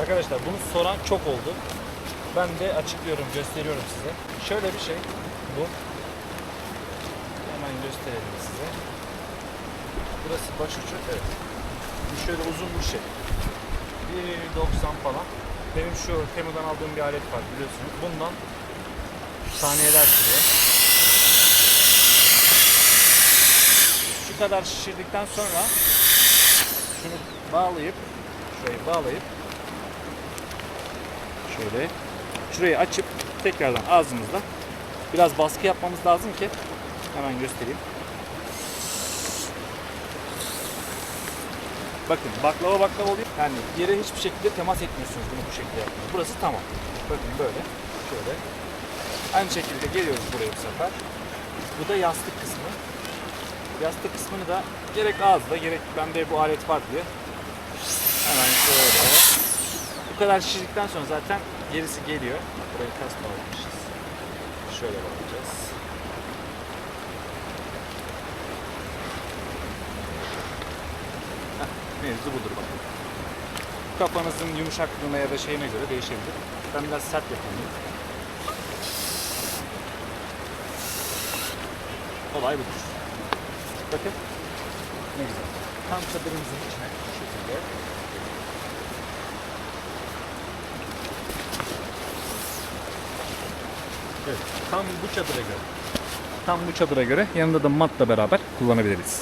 Arkadaşlar bunu soran çok oldu. Ben de açıklıyorum, gösteriyorum size. Şöyle bir şey bu. Hemen gösterelim size. Burası başucu. Evet. Bu şöyle uzun bir şey. 1.90 falan. Benim şu Temu'dan aldığım bir alet var biliyorsunuz. Bundan saniyeler sürüyor. Şu kadar şişirdikten sonra şunu bağlayıp şurayı bağlayıp şöyle şurayı açıp tekrardan ağzımızla biraz baskı yapmamız lazım ki hemen göstereyim. Bakın baklava baklava oluyor. Yani yere hiçbir şekilde temas etmiyorsunuz bunu bu şekilde yaptığınız. Burası tamam. Bakın böyle. Şöyle. Aynı şekilde geliyoruz buraya bu sefer. Bu da yastık kısmı. Yastık kısmını da gerek ağızda gerek bende bu alet var diye hemen şöyle kadar şişirdikten sonra zaten gerisi geliyor. Burayı kas bağlamışız. Şöyle bakacağız. Heh, mevzu budur bakın. Kafanızın yumuşaklığına ya da şeyine göre değişebilir. Ben biraz sert yapayım. Olay budur. Bakın. Ne güzel. Tam çadırımızın içine şu şekilde. Evet. Tam bu çadıra göre. Tam bu çadıra göre yanında da matla beraber kullanabiliriz.